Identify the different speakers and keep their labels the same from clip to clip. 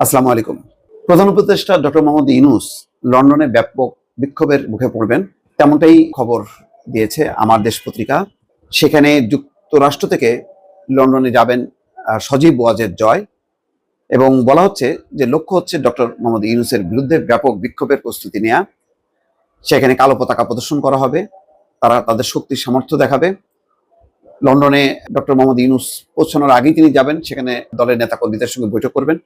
Speaker 1: আসসালামু আলাইকুম। প্রধান উপদেষ্টা ডক্টর মোহাম্মদ ইউনুস লন্ডনে ব্যাপক বিক্ষোভের মুখে পড়বেন। তেমনটাই খবর দিয়েছে আমার দেশ পত্রিকা। সেখানে যুক্তরাষ্ট্র থেকে লন্ডনে যাবেন সজীব ওয়াজের জয়। এবং বলা হচ্ছে যে লক্ষ্য হচ্ছে ডক্টর মোহাম্মদ ইউনুসের বিরুদ্ধে ব্যাপক বিক্ষোভের প্রস্তুতি নেওয়া সেখানে কালো পতাকা প্রদর্শন করা হবে, তারা তাদের শক্তির সামর্থ্য দেখাবে। লন্ডনে ডক্টর মোহাম্মদ ইউনুস পৌঁছানোর আগেই তিনি যাবেন, সেখানে দলের নেতাকর্মীদের সঙ্গে বৈঠক করবেন।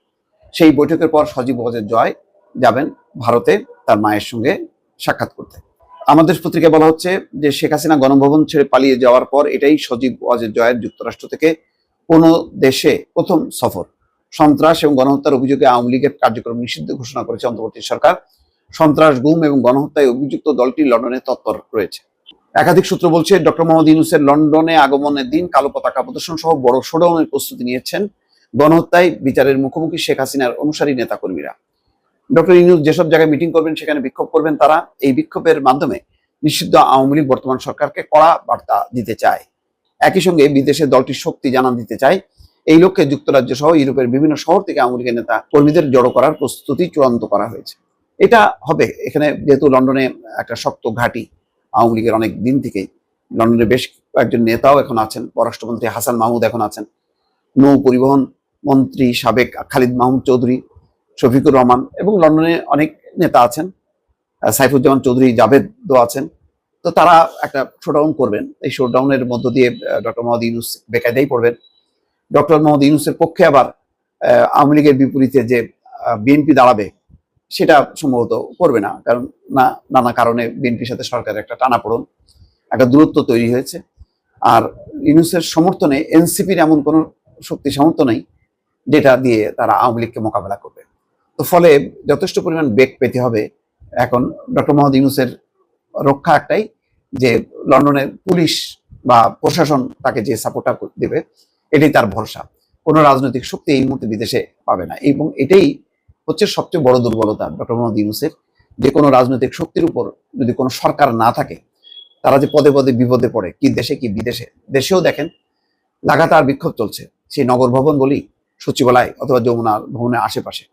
Speaker 1: সেই বৈঠকের পর সজীব ওয়াজের জয় যাবেন ভারতে তার মায়ের সঙ্গে সাক্ষাৎ করতে। আমাদের পত্রিকায় বলা হচ্ছে যে শেখ হাসিনা গণভবন ছেড়ে পালিয়ে যাওয়ার পর এটাই সজীব ওয়াজের জয়ের যুক্তরাষ্ট্র থেকে কোনো দেশে প্রথম সফর। সন্ত্রাস এবং গণহত্যার অভিযোগে আওয়ামী লীগের কার্যক্রম নিষিদ্ধ ঘোষণা করেছে অন্তর্বর্তী সরকার। সন্ত্রাস, গুম এবং গণহত্যায় অভিযুক্ত দলটি লন্ডনে তৎপর রয়েছে। একাধিক সূত্র বলছে, ডক্টর মোহাম্মদ ইউনুসের লন্ডনে আগমনের দিন কালো পতাকা প্রদর্শন সহ বড় শোডাউনের প্রস্তুতি নিয়েছেন গণহত্যায় বিচারের মুখোমুখি শেখ হাসিনার অনুসারী নেতাকর্মীরা। ডক্টর ইউনুস যেসব জায়গায় মিটিং করবেন, সেখানে বিক্ষোভ করবেন তারা। এই বিক্ষোভের মাধ্যমে নিষিদ্ধ আওয়ামী লীগ বর্তমান সরকারকে কড়া বার্তা দিতে চায়। একই সঙ্গে বিদেশে দলটির শক্তি জানান দিতে চায়। এই লক্ষ্যে যুক্তরাজ্য সহ ইউরোপের বিভিন্ন শহর থেকে আওয়ামী লীগের নেতা কর্মীদের জড়ো করার প্রস্তুতি চূড়ান্ত করা হয়েছে। এটা হবে। এখানে যেহেতু লন্ডনে একটা শক্ত ঘাঁটি আওয়ামী লীগের অনেক দিন থেকেই, লন্ডনে বেশ কয়েকজন নেতাও এখন আছেন। পররাষ্ট্রমন্ত্রী হাসান মাহমুদ এখন আছেন। নৌ পরিবহন মন্ত্রী সাবেক খালিদ মাহমুদ চৌধুরী, শফিকুর রহমান এবং লন্ডনে অনেক নেতা আছেন। সাইফুজ্জামান চৌধুরী, জাভেদও আছেন। তো তারা একটা শোডাউন করবেন। এই শোডাউনের মধ্য দিয়ে ডক্টর মোহাম্মদ ইউনুস বেকায়দাই পড়বেন। ডক্টর মোহাম্মদ ইউনুসের পক্ষে আবার আওয়ামী লীগের বিপরীতে যে বিএনপি দাঁড়াবে, সেটা সম্ভবত করবে না। কারণ না, নানা কারণে বিএনপির সাথে সরকারের একটা টানাপোড়ন, একটা দূরত্ব তৈরি হয়েছে। আর ইউনুসের সমর্থনে, এনসিপির এমন কোনো শক্তি সামর্থ্য নেই। যেটা দিয়ে তারা আওয়ামী লীগকে মোকাবেলা করবে। তো ফলে যথেষ্ট পরিমাণ বেগ পেতে হবে এখন ডক্টর মোহাম্মদ ইউনুসের রক্ষা একটাই, যে লন্ডনের পুলিশ বা প্রশাসন তাকে যে সাপোর্টটা দেবে, এটাই তার ভরসা। কোনো রাজনৈতিক শক্তি এই মুহূর্তে বিদেশে পাবে না এবং এটাই হচ্ছে সবচেয়ে বড় দুর্বলতা ডক্টর মোহাম্মদ ইউনুসের, যে কোনো রাজনৈতিক শক্তির উপর যদি কোনো সরকার না থাকে, তারা যে পদে পদে বিপদে পড়ে, কি দেশে কি বিদেশে, দেশেও দেখেন, লাগাতার বিক্ষোভ চলছে। সেই নগর ভবন বলি সচিবালয় অথবা যমুনা ভবনের আশেপাশে।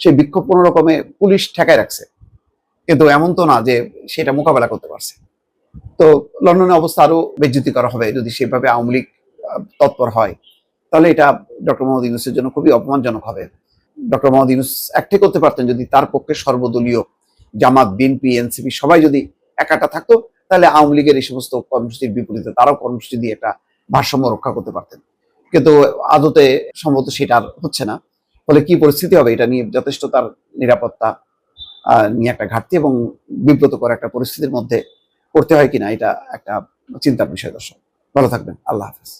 Speaker 1: সেই বিক্ষোভ কোনো রকমে পুলিশ ঠেকায় রাখছে। কিন্তু এমন তো না যে সেটা মোকাবেলা করতে পারছে। তো লন্ডনের অবস্থা আরও বেজ্জুতি করা হবে যদি সেভাবে আওয়ামী লীগ তৎপর হয়। তাহলে এটা ডক্টর মোহাম্মদ ইউনুসের জন্য খুবই অপমানজনক হবে। ডক্টর মোহাম্মদ ইউনুস একটাই করতে পারতেন যদি তার পক্ষে সর্বদলীয় জামাত, বিএনপি, এনসিপি সবাই যদি একাটা থাকতো, তাহলে আওয়ামী লীগের এই সমস্ত কর্মসূচির বিপরীতে তারাও কর্মসূচি দিয়ে একটা ভারসাম্য রক্ষা করতে পারতেন। কিন্তু আদতে সম্ভবত সেটা আর হচ্ছে না। ফলে কি পরিস্থিতি হবে এটা নিয়ে যথেষ্ট তার নিরাপত্তা নিয়ে একটা ঘাটতি এবং বিব্রতকর একটা পরিস্থিতির মধ্যে পড়তে হয় কিনা এটা একটা চিন্তার বিষয় দর্শক। ভালো থাকবেন। আল্লাহ হাফেজ।